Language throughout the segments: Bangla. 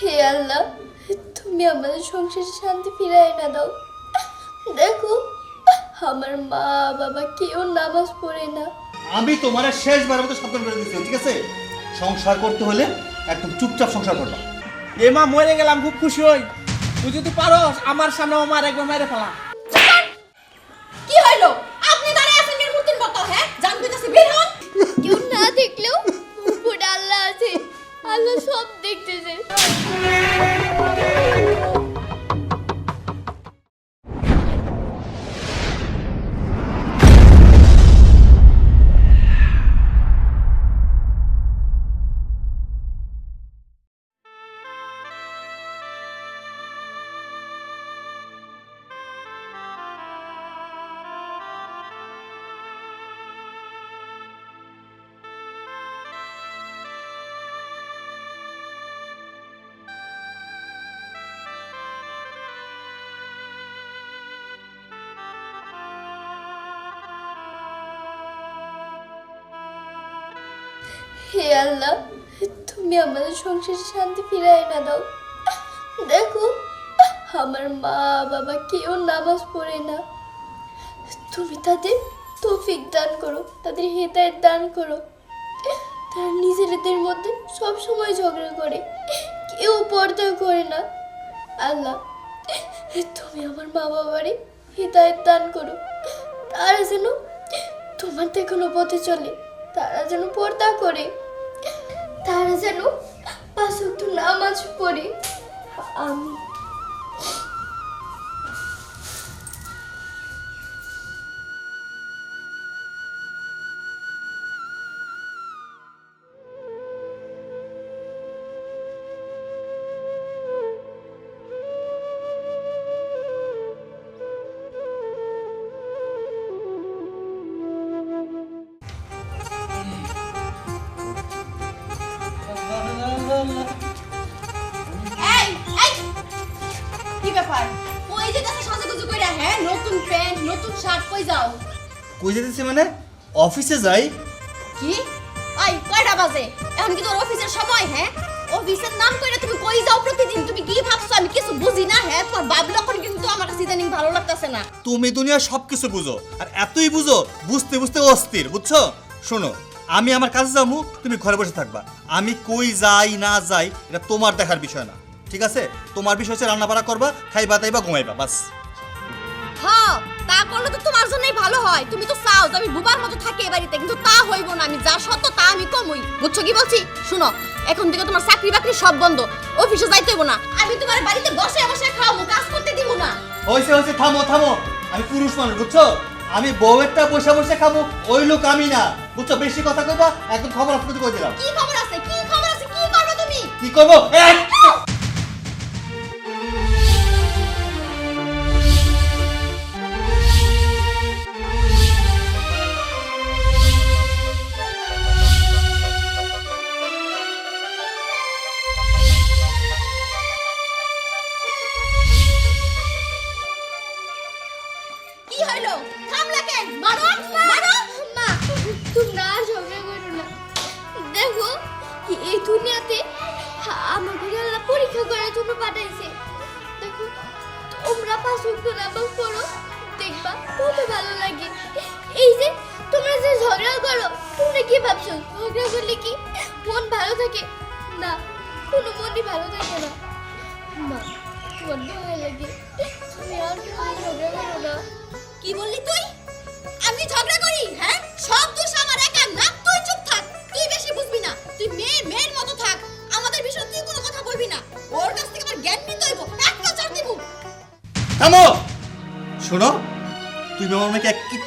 হে আল্লাহ তুমি আমাদের সংসারে শান্তি ফিরাই না দাও। দেখো আমার মা বাবা কেউ নামাজ পড়ে না। আমি তোমার শেষ শেষবার মতো সাবধান করে দিচ্ছি ঠিক আছে? সংসার করতে হলে একদম চুপচাপ সংসার করবা। এ মা মরে গেলাম খুব খুশি হই। তুই যদি পারস আমার সামনে আমার একবার মেরে ফেলা। কি হইল? আপনি দাঁড়িয়ে আছেন এর মূর্তির মতো হ্যাঁ? জান কইতাছি বের হন। কেউ না দেখলেও উপরে আল্লাহ আছে। আল্লাহ সব দেখতেছে। Thank you. আল্লাহ তুমি আমাদের সংসারে শান্তি ফিরাই না দাও। দেখো, আমার মা বাবা কেউ নামাজ পড়ে না। তুমি তাদের তৌফিক দান করো, তাদের হেদায়ত দান করো। তারা নিজেদের মধ্যে সব সময় ঝগড়া করে, কেউ পর্দা করে না। আল্লাহ, তুমি আমার মা বাবারে হেদায়ত দান করো। তারা যেন তোমার দেখানো পথে চলে, তারা যেন পর্দা করে। তারা যেন পাঁচ ওয়াক্ত নামাজ পড়ে। আমি যেতেছি মানে অফিসে যাই। কি? ওই কয়টা বাজে? এখন কি তোর অফিসের সময় হ্যাঁ? অফিসের নাম কইরা তুমি কই যাও প্রতিদিন? তুমি কি ভাবছ? আমি কিছু বুঝি না হ্যাঁ? তোমার বাবু লক্ষণ কিন্তু আমার কাছে ইদানিং ভালো লাগতাছে না। তুমি দুনিয়া সবকিছু বুঝো আর এতই বুঝো বুঝতে বুঝতে অস্থির বুঝছ? শোনো আমি আমার কাছে যাব তুমি ঘরে বসে থাকবা। আমি কই যাই না যাই এটা তোমার দেখার বিষয় না ঠিক আছে? তোমার বিষয় হচ্ছে রান্না বাড়া করবা খাইবা তাইবা ঘুমাইবা বাস। হ্যাঁ করলে তো তোমার জন্যই ভালো হয়। তুমি তো চাও যে আমি বুবার মতো থাকি এ বাড়িতে কিন্তু তা হইব না। আমি যা সত্য তা আমি কমই। বুঝছ কি বলছি? শুনো এখন থেকে তোমার চাকরি বাকরি সব বন্ধ। অফিসে যাইতে হইব না। আমি তোমার বাড়িতে বসে বসে খাওয়াবো কাজ করতে দিব না। হয়েছে হয়েছে থামো থামো। আমি পুরুষ মানুষ বুঝছ? আমি বউয়েরটা বসে বসে খাব ওই লোক আমি না। বুঝছ বেশি কথা কইবা একদম খবর আপনাকে কই দিলাম। কি খবর আছে? কি খবর আছে? কি করবে তুমি? কি করব?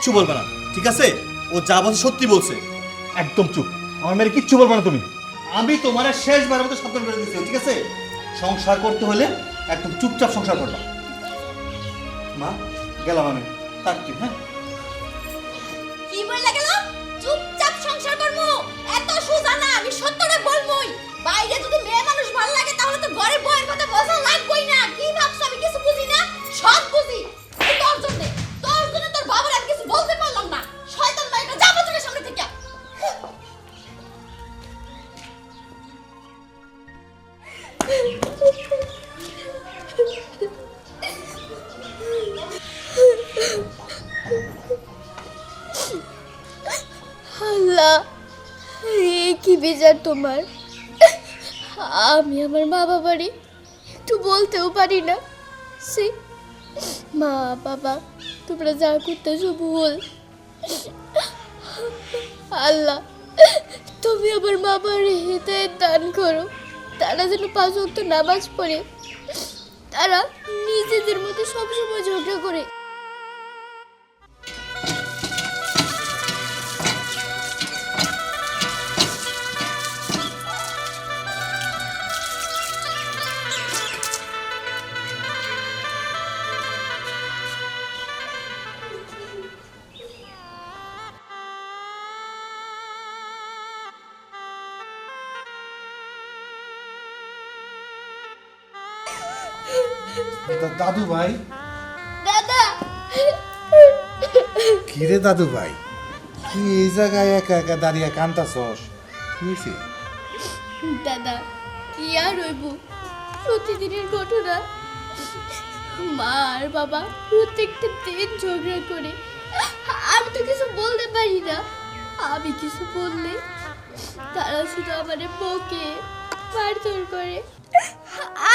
কিচ্ছু বলবে না, ঠিক আছে? ও যা বলছে সত্যি বলছে। একদম চুপ। আমার মেয়ের কিচ্ছু বলবে না তুমি। আমি তোমার শেষবারের মতো সাবধান করে দিচ্ছি ঠিক আছে? সংসার করতে হলে একদম চুপচাপ সংসার করবা। মা, গেলাম আমি। তার থাকছি হ্যাঁ? তোমার? আমি আমার মা বাবারই একটু বলতেও পারি না। সে, মা, বাবা, তোমরা যা করতেছো ভুল। আল্লাহ, তুমি আমার বাবার হৃদয়ের দান করো। তারা যেন পাঁচ ওয়াক্ত নামাজ পড়ে। তারা নিজেদের মধ্যে সবসময় ঝগড়া করে। দাদু ভাই? দাদা। কি রে দাদু ভাই? কি এই জায়গায় একা একা দাঁড়িয়ে কান্তাছস কি হয়েছে? দাদা কি আর হইব? প্রতিদিনের ঘটনা। মা আর বাবা প্রত্যেকটা দিন ঝগড়া করে। আমি তো কিছু বলতে পারি না। আমি কিছু বললে তারা শুধু আমাদের বকে মারধর করে।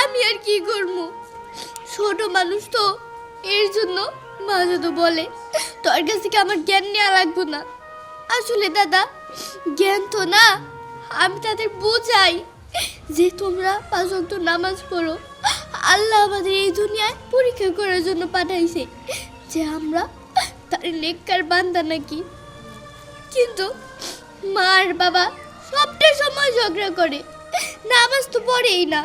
আমি আর কি করব? ছোট মানুষ তো, এর জন্য মা যদি বলে, তোর কাছ থেকে আমার জ্ঞান নেওয়া লাগবে না। আসলে দাদা, জ্ঞান তো না, আমি তাদের বোঝাই যে তোমরা পাঁচ ওয়াক্ত নামাজ পড়ো। আল্লাহ আমাদের এই দুনিয়ায় পরীক্ষা করার জন্য পাঠাইছে যে আমরা তার নেককার বান্দা নাকি। কিন্তু মার বাবা সবটাই সময় ঝগড়া করে, নামাজ তো পড়েই না।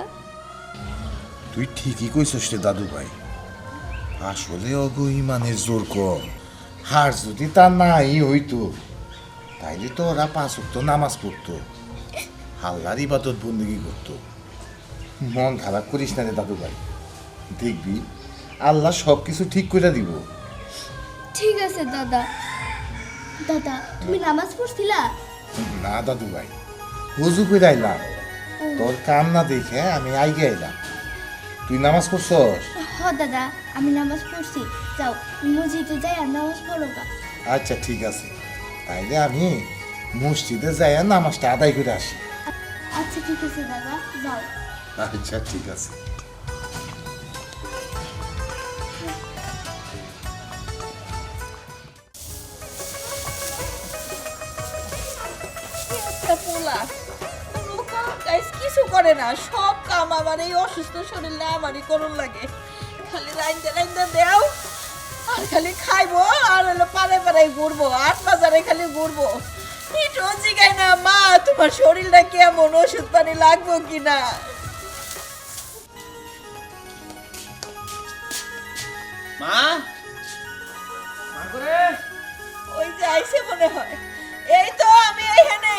তুই ঠিকই কইছস রে দাদু ভাই আসলে অগো ইমানের জোর কম। হার যদি তা নাই হইতো তাইলে তো ওরা পাঁচ ওয়াক্ত নামাজ পড়তো। হাল্লার ইবাদত বন্দিগি করতো। মন খারাপ করিস না রে দাদু ভাই দেখবি আল্লাহ সব কিছু ঠিক করে দিব। ঠিক আছে দাদা। দাদা তুমি নামাজ পড়ছিলা? না দাদু ভাই হুজু করে আইলাম। তোর কান্না দেখে আমি আইগে আইলাম। তুই নামাজ পড়ছস? হ দাদা আমি নামাজ পড়ছি। যাও মসজিদে যাই আর নামাজ পড়ো গা। আচ্ছা ঠিক আছে। তাইলে আমি মসজিদে যাই আর নামাজটা আদায় করে আসি। আচ্ছা ঠিক আছে দাদা যাও। আচ্ছা ঠিক আছে। করে না সব কাম আমার এই অসুস্থ শরীরে আমারই করুন লাগে। খালি লাইনতে লাইনতে দেও আর খালি খাইবো আর হলো পারে পারে ঘুরবো আট বাজারে খালি ঘুরবো। একটু জিগাই না মা তোমার শরীরটা কেমন ওষুধ পানি লাগবো কিনা? মা? ওই যে আইসে মনে হয় এই তো আমি এইখানে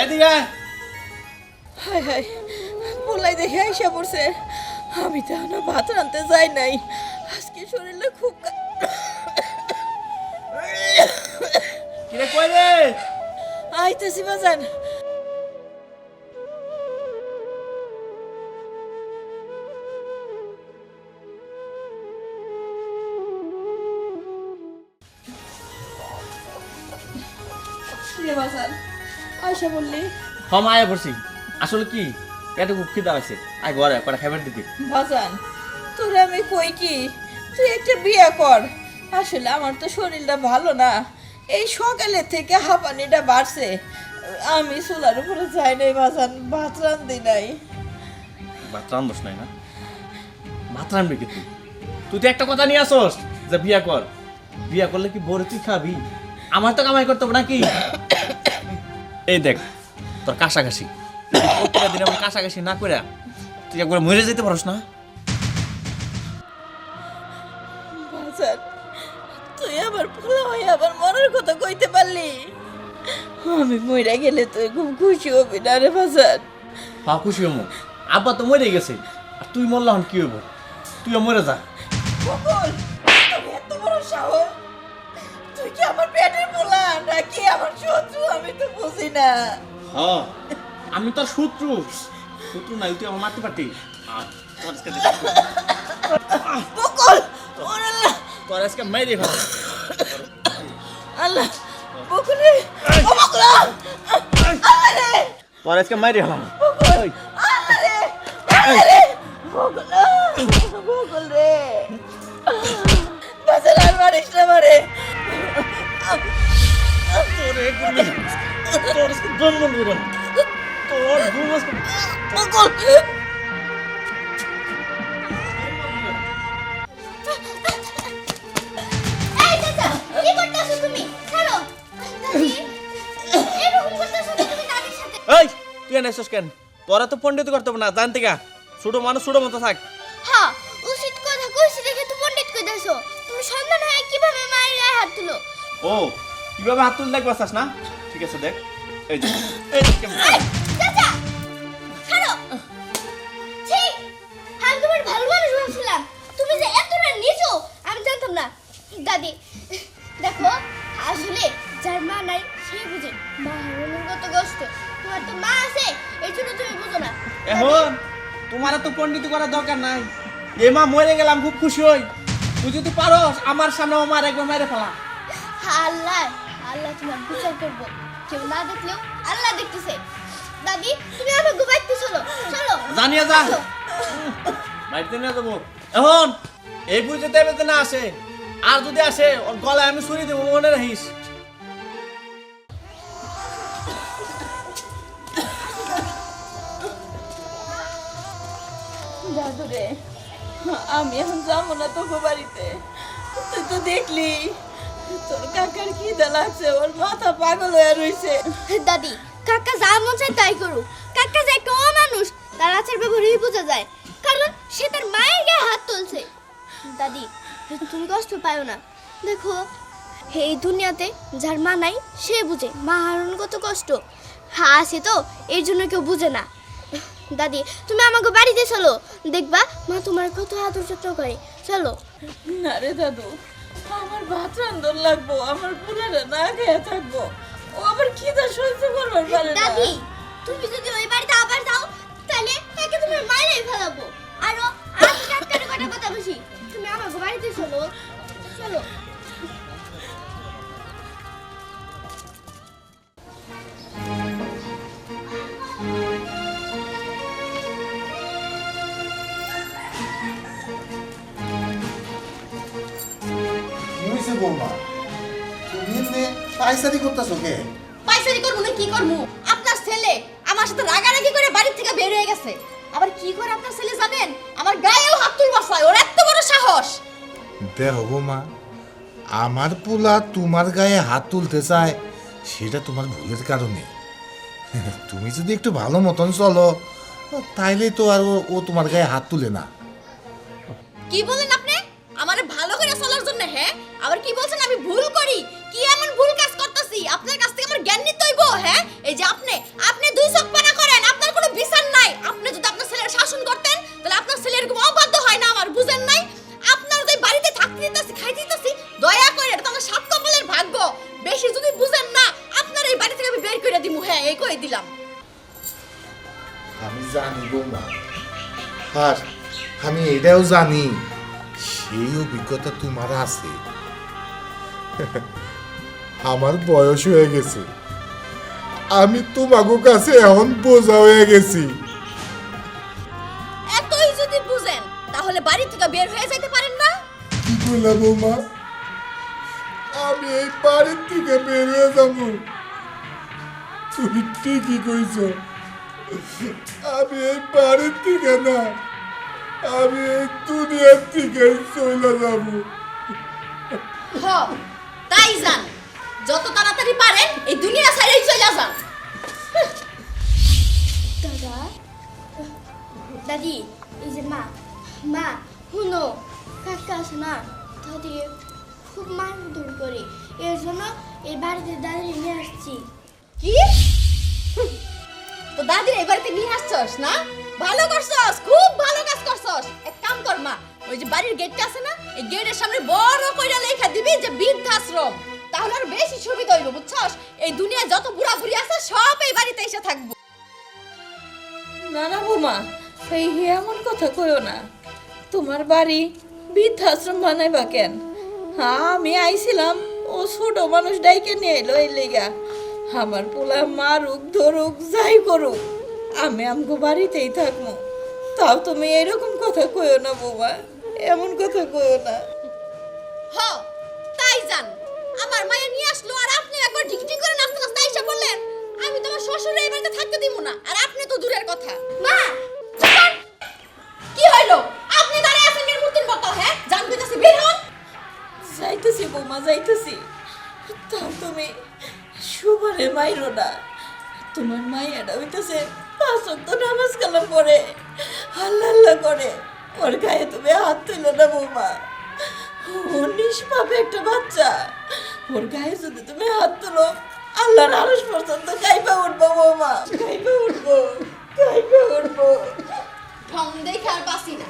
এদিকে হায় হায় পোলাই দেখে আইসা পড়ছে। আমি তো এখনও ভাত রানতে যাই নাই। আজকে শরীরটা খুব কিরে কই রে? আইতেছি বাজান। রে বাজান আয়সা বললি হম আয়া পড়ছি। আসলে কি? পেটে খুব খিদা হয়েছে। আয় ঘরে কটা খাবার দিবি। বাজান তোরে আমি কই কি? তুই একটা বিয়ে কর। আসলে আমার তো শরীরটা ভালো না। এই সকালে থেকে হাঁপানিটা বাড়ছে। আমি চুলার উপরে যাই নাই বাজান ভাত রান্ধি নাই। ভাত রান্ধস নাই না? ভাত রান্ধবি কি তুই? তুই তো একটা কথা নিয়ে আসস যে বিয়া কর। বিয়া করলে কি বড় তুই খাবি? আমার তো কামাই করতে হবে নাকি? এই দেখ তোর কাশাকাশি। প্রত্যেকটা দিন আমার কাশাকাশি না করে তুই একবার মরে যেতে পারস না। তুই আবার পোলা হয়ে আবার মরার কথা কইতে পারলি? আমি মইরা গেলে তুই খুব খুশি হবি না রে বাজান হা খুশি হমু। আব্বা তো মরে গেছে। আর তুই মরলা হন কি হইব? তুইও মরে যা। বকুল তোর এত বড় সাহস? তুই কি আমার পেটের পোলা নাকি আমার শত্রু? আমি তো বুঝি না। হ্যাঁ। আমি তোর শত্রু। শত্রু নাই তুই আমার মারতে পারতি। বকুল! আল্লাহ! তোর আজকে মেরে ফেলা। আল্লাহ! বকুল রে! ও বকুল! আল্লাহ রে! তোর আজকে মেরে ফেলা। ওই, আল্লাহ রে! আল্লাহ রে! বকুল! বকুল রে! বাজার আর মারিস না মারে তোর আজকে নিব। তোর ঘুম আজকে বকুল এই তুই এনেছিস কেন? তোরা তো পণ্ডিত করতে না জানতে গা ছোট মানুষ ছোট মতো থাক। হ্যাঁ উচিত কথা কইছি দেখে তো পণ্ডিত কইতাছো। তুমি সন্তান হয়ে কীভাবে মায়ের গায়ে হাত তুলো? ও কীভাবে হাত তুলতে দেখবে না? ঠিক আছে দেখ। এই যে। এই যে কেমন। চাচা! ছাড়ো! ছি! আমি তোমার ভালো মানুষ ভাবছিলাম। তুমি যে এতটা নিচু আমি জানতাম না। দাদি দেখো আসলে যার মা নাই সে বুঝে মা হারানোর কত কষ্ট তোমার তো মা আছে এই জন্য তুমি বুঝো না। এখন তোমার তো পণ্ডিত করার দরকার নাই। এ মা মরে গেলাম খুব খুশি হই। তুই যদি পারো আমার সামনে আমার একবার মেরে ফেলা। আল্লাহ আল্লাহ তোমার বিচার করব। কেউ না দেখলেও আল্লাহ দেখতেছে। দাদি তুমি আমাকে বাইতে চলো। চলো। জানিয়ে যা। বাড়িতে নিয়ে যাব। এখন এই বুঝে দেবে না আসে আর যদি আসে ওর গলায় আমি ছুরি দেবো মনে রাখিস। দাদু আমি এখন যাব না তোকে বাড়িতে। তুই তো দেখলি। তোর কাকার খিদে লাগছে ওর মাথা পাগল হয়ে রইছে। দাদি কাকা যা মন চায় তাই করু কাকা যে একটা মানুষ তার আচার ব্যবহারই বোঝা যায়। কারণ সে তার মায়ের গায়ে হাত তুলছে। দাদি তুমি কষ্ট পাও না। দেখো এই দুনিয়াতে যার মা নাই সে বুঝে মা হারানো কত কষ্ট। হ্যাঁ আছে তো এর জন্য কেউ বুঝে না। দাদি তুমি আমাকে বাড়িতে চলো। দেখবা মা তোমার কত আদর যত্ন করে। চলো। না রে দাদু আমার ভাত রান্ধন লাগবো আমার পুরাটা না খেয়ে থাকব। ও আবার খিদা সহ্য করবার পারে না? দাদি তুমি যদি ওই বাড়িতে আবার যাও তাহলে তাকে তোমার মাইরেই ফেলাবো। আরও আমি ডাক্তারের কথা কথা বসি তুমি আমার বাড়িতে চলো। চলো। বৌমা। তুমি এমনি পাইসারি করতেছো কে? পাইসারি করব না কি করব? আপনার ছেলে আমার সাথে রাগারাগি করে বাড়ি থেকে বের হয়ে গেছে। আবার কি করে আপনার ছেলে জানেন আমার গায়েও হাত তুলবার ওর এত বড় সাহস। দেখো বৌমা আমার পোলা তোমার গায়ে হাত তুলতে চায় সেটা তোমার ভুলের কারণে। তুমি যদি একটু ভালো মতন চলো তাইলে তো আর ও- ও তোমার গায়ে হাত তুলে না। কি বলেন আপনি? হ্যাঁ? এই যে আপনি আপনি দুই চোখ পানা করেন, আপনার কোনো বিচার নাই। আপনি যদি আপনার ছেলের শাসন করতেন, তাহলে আপনার এরকম অবাধ্য হয় না আমার, বুঝেন নাই? আপনার যে বাড়িতে থাকতে দিতেছি দিতেছি, দয়া করে, এটা তো আমার সাত কপালের ভাগ্য। বেশি যদি বুঝেন না, আপনার এই বাড়ি থেকে আমি বের করে হ্যাঁ এই কই দিলাম। আমি জানি, বৌমা। আর আমি এটাও জানি, সেই অভিজ্ঞতা তোমার আছে। আমার বয়স হয়ে গেছে। আমি তোমাকে কাছে এখন বোঝা হয়ে গেছি। এতই যদি বুঝেন তাহলে বাড়ি থেকে বের হয়ে যেতে পারেন না? কি করলা বৌমা? আমি এই বাড়ির থেকে বের হয়ে যাব। তুমি ঠিকই কইছ। আমি এই বাড়ির থেকে না আমি এই দুনিয়ার থেকে চলে যাব। হ তাই যান। যত তাড়াতাড়ি পারেন এই দুনিয়া ছাড়াই চলে যান দাদা? দাদি এই যে মা মা শুনো কাকা আছে না দাদি খুব মারধর করে এর জন্য এই বাড়িতে দাদি নিয়ে আসছি। কি? তো দাদি এই বাড়িতে নিয়ে আসছস না? ভালো করছস খুব ভালো কাজ করছস। এক কাম কর মা ওই যে বাড়ির গেটটা আছে না এই গেটের সামনে বড় কইরা লেখা দিবি যে বৃদ্ধাশ্রম। তাহলে আর বেশি সুবিধা হইব বুঝছস? এই দুনিয়া যত বুড়া বুড়ি আছে সব এই বাড়িতে এসে থাকব। না না বৌমা এই এমন কথা কইও না। তোমার বাড়ি বৃদ্ধাশ্রম বানাইবা কেন? হ্যাঁ আমি আইছিলাম ও ছোট মানুষ ডাইকে নিয়ে এলো এই লেগা। আমার পোলা মারুক ধরুক যাই করুক আমি আমগো বাড়িতেই থাকব। তাও তুমি এরকম কথা কইও না বৌমা এমন কথা কইও না। হ তাই জান। আমার মায়ের নিয়ে আসলো আর আপনি একবার ঢিকঢি করে নাচতে নাচতে আইসা বললেন আমি তোমার শ্বশুরের এই বাড়িতে থাকতে দিব না। আর আপনি তো দূরের কথা। মা কি হইল? আপনি দাঁড়িয়ে আছেন এর মূর্তির মতো হ্যাঁ? জান কইতাছি, বের হন। যাইতেছি বৌমা, যাইতেছি। তাও তুমি সুবারে মাইরো না। তোমার মাইয়াটা হইতেছে পাঁচ অক্ত নামাজ কালাম পরে আল্লাহ আল্লাহ করে। ওর গায়ে তুমি হাত তুলো না বৌমা। ও নিষ্পাপ একটা বাচ্চা। ওর গায়ে যদি তুমি হাত তুলো, আল্লাহর আরস পর্যন্ত গাইবা উঠবো বৌমা গাইবা উঠবো গাইবা উঠবো। ঢং দেখে আর বাসি না।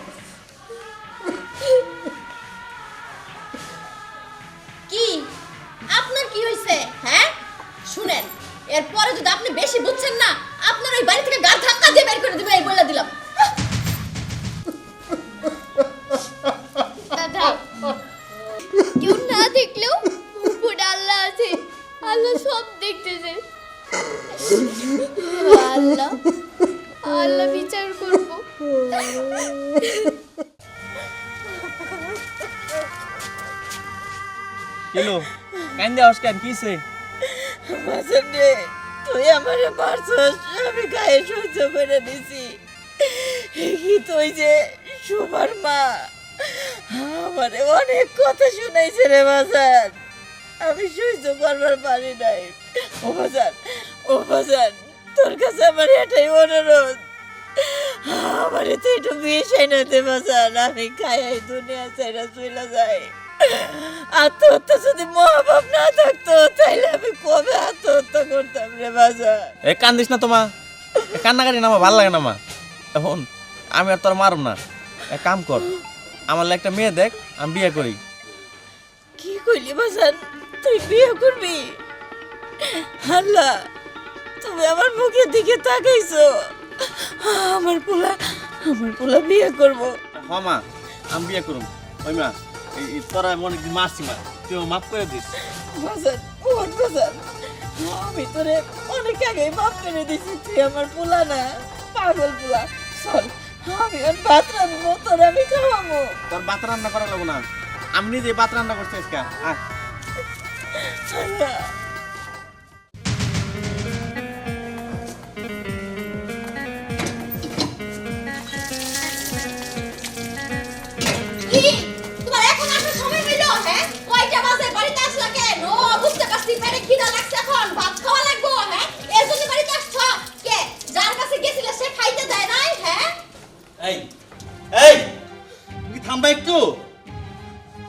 কি? আপনার কি হইছে হ্যাঁ? শুনেন, এরপরে যদি আপনি বেশি বুঝছেন না, আপনার ওই বাড়ি থেকে গার ধাক্কা দিয়ে বের করে দিবে, এই বলে দিলাম। দাদা দেখলেও উপরে আল্লাহ আছে। আল্লাহ সব দেখতেছে। আল্লাহ আল্লাহ বিচার করব। কিলো কান্দে আওয়াজ কেন? কিছে বাজার রে তুই আমারে মারছস আমি গায়ে সহ্য করে নিছি কি তুই যে সুমার মা? আমারে অনেক কথা শুনাইছে রে বাজার আমি সহ্য করবার পারি নাই। ও বাজার ও বাজার তোর কাছে আমার এটাই অনুরোধ। আমারে তো একটু বিয়ে সাইনাতে বাজার আমি খাই দুনিয়া চাইরা চলে যাই। আত্মহত্যা যদি মহাভাব না থাকতো, তাইলে আমি কবে আত্মহত্যা করতাম রে বাজার এ, কান্দিস না তোমা কান্নাকাটি না আমার ভালো লাগে না মা। এখন আমি আর তোর মারব না। এক কাম কর। আমার লাগে একটা মেয়ে দেখ আমি বিয়ে করি। কি কইলি বাজার তুই বিয়ে করবি? আল্লাহ তুমি আমার মুখের দিকে তাকাইছো। আমার পোলা আমার পোলা বিয়ে করব। হ মা আমি বিয়ে করুম। ওই মা এই তোরা মনে দিন মারছি মা তুই মাফ করে দিস। বাজার ওর বাজার আমি তোরে অনেক আগে মাফ করে দিছি তুই আমার পোলা না পাগল পোলা। চল। আমি আর ভাত রাঁধবো তোর আমি খাওয়াবো। তোর ভাত রান্না করা লাগবো না। আমি নিজে ভাত রান্না করছি আজকে। আয়।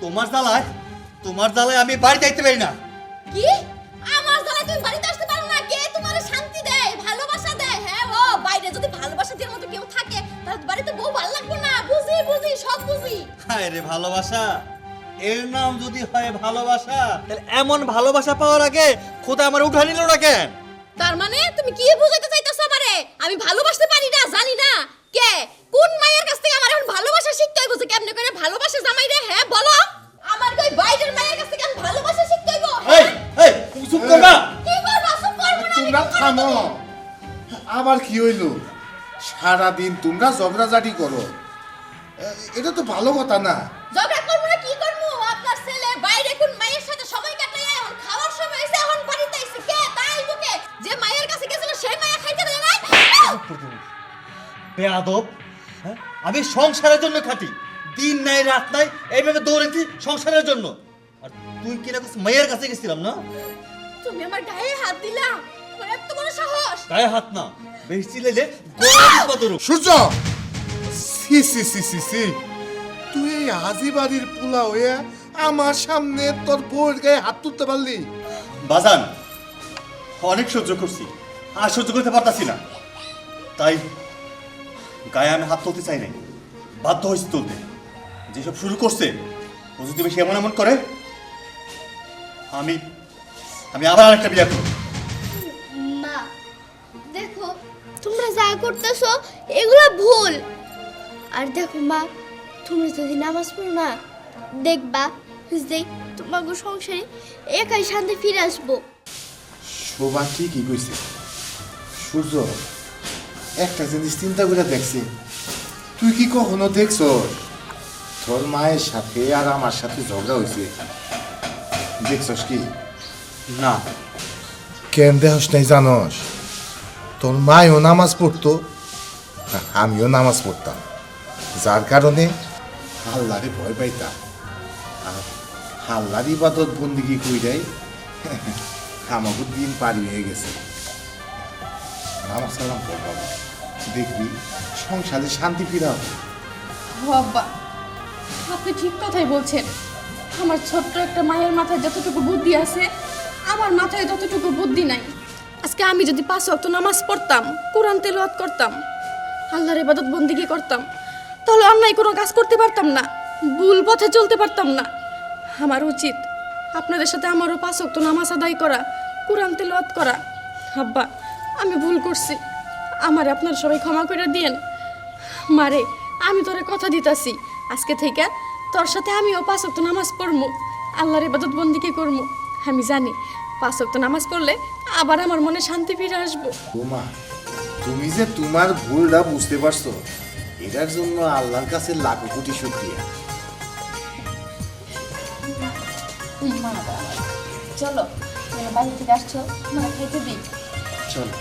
তোমার জ্বালায় তোমার জ্বালায় আমি বাড়ি যাইতে পারি না। কি? আমার জ্বালায় তুমি বাড়িতে আসতে পারো না? কে তোমার শান্তি দেয় ভালোবাসা দেয়? হ্যাঁ ও বাইরে যদি ভালোবাসা দেওয়ার মতো কেউ থাকে তাহলে বাড়িতে বউ ভালো লাগবে না। বুঝি বুঝি সব বুঝি। হায় রে ভালোবাসা এর নাম যদি হয় ভালোবাসা তাহলে এমন ভালোবাসা পাওয়ার আগে খোদা আমার উঠা নিল না কেন? তার মানে তুমি কি বুঝাইতে চাইতেছো আমারে? আমি ভালোবাসতে পারি না জানি না। কে? কোন মায়ের কাছ থেকে আমার এখন ভালোবাসা শিখতে হইব যে কেমনে করে ভালোবাসা জামাই রে হ্যাঁ বলো। আমার কই বাইরের মায়ের কাছ আমি ভালোবাসা শিখতে হইব? এই এই তুমি চুপ করবা। কি করবা? চুপ করব না তোমরা? থামো। আবার কি হইল? সারাদিন তোমরা ঝগড়াঝাটি করো। এটা তো ভালো কথা না। ঝগড়া করব না কি করব? আপনার ছেলে বাইরে কোন মায়ের সাথে সময় কাটায় এখন খাওয়ার সময় এসে এখন বাড়িতে এসে কে? তাই বুকে যে মায়ের কাছে গেছিল সেই মায়া খাইতে দেয় নাই? বেয়াদব। হ্যাঁ? আমি সংসারের জন্য খাটি। দিন নাই রাত নাই এইভাবে দৌড়েছি সংসারের জন্য। আর তুই কিনা করছিস মেয়ের কাছে গেছিলাম না? তুমি আমার গায়ে হাত দিলা। তোমার এত বড় সাহস। গায়ে হাত না বেশি সূর্য! সি সি সি সি সি তুই এই হাজি বাড়ির পোলা হয়ে আমার সামনে তোর গায়ে হাত তুলতে পারলি? বাজান অনেক সহ্য করছি। আর সহ্য করতে পারতাছি না। তাই গায়ে আমি হাত তুলতে চাই নাই। বাধ্য হয়েছি তুলতে। যেসব শুরু করছে ও যদি বেশি এমন এমন করে আমি আমি আবার আরেকটা বিয়ে করব। মা দেখো তোমরা যা করতেছো এগুলো ভুল। আর দেখো মা তুমি যদি নামাজ পড়ো না দেখবা যে তোমাকে সংসারে একাই শান্তি ফিরে আসব। শোভা ঠিকই কইছে। সূর্য একটা জিনিস চিন্তা করে দেখছি। তুই কি কখনো দেখছ? তোর মায়ের সাথে আর আমার সাথে ঝগড়া হয়েছে দেখছস কি? না। কেন দেহস নাই জানস? তোর মায়ও নামাজ পড়তো আমিও নামাজ পড়তাম। যার কারণে হাল্লারে ভয় পাইতাম। আর হাল্লার ইবাদত বন্দিগি কইরাই আমাকে দিন পারি হয়ে গেছে। নামাজ কালাম পড় বাবা দেখবি, সংসারে শান্তি ফিরা হবে আব্বা, আপনি ঠিক কথাই বলছেন। আমার ছোট্ট একটা মায়ের মাথায় যতটুকু বুদ্ধি আছে, আমার মাথায় ততটুকু বুদ্ধি নাই। আজকে আমি যদি পাঁচ ওয়াক্ত নামাজ পড়তাম, কোরআন তেলাওয়াত করতাম, আল্লাহর ইবাদত বন্দিগি করতাম, তাহলে অন্যায় কোনো কাজ করতে পারতাম না, ভুল পথে চলতে পারতাম না। আমার উচিত আপনাদের সাথে আমারও পাঁচ ওয়াক্ত নামাজ আদায় করা, কোরআন তেলাওয়াত করা। আব্বা, আমি ভুল করছি। আমার আপনার সবাই ক্ষমা করে দিয়েন। মারে আমি তোরে কথা দিতাছি। আজকে থেকে তোর সাথে আমিও পাঁচ ওয়াক্ত নামাজ পড়মু। আল্লাহর ইবাদত বন্দিকে করমু? আমি জানি পাঁচ ওয়াক্ত নামাজ পড়লে আবার আমার মনে শান্তি ফিরে আসব। তোমা তুমি যে তোমার ভুলটা বুঝতে পারছ এটার জন্য আল্লাহর কাছে লাখো কোটি শুক্রিয়া। চলো বাড়ি থেকে আসছো মা খেতে দিই। চলো।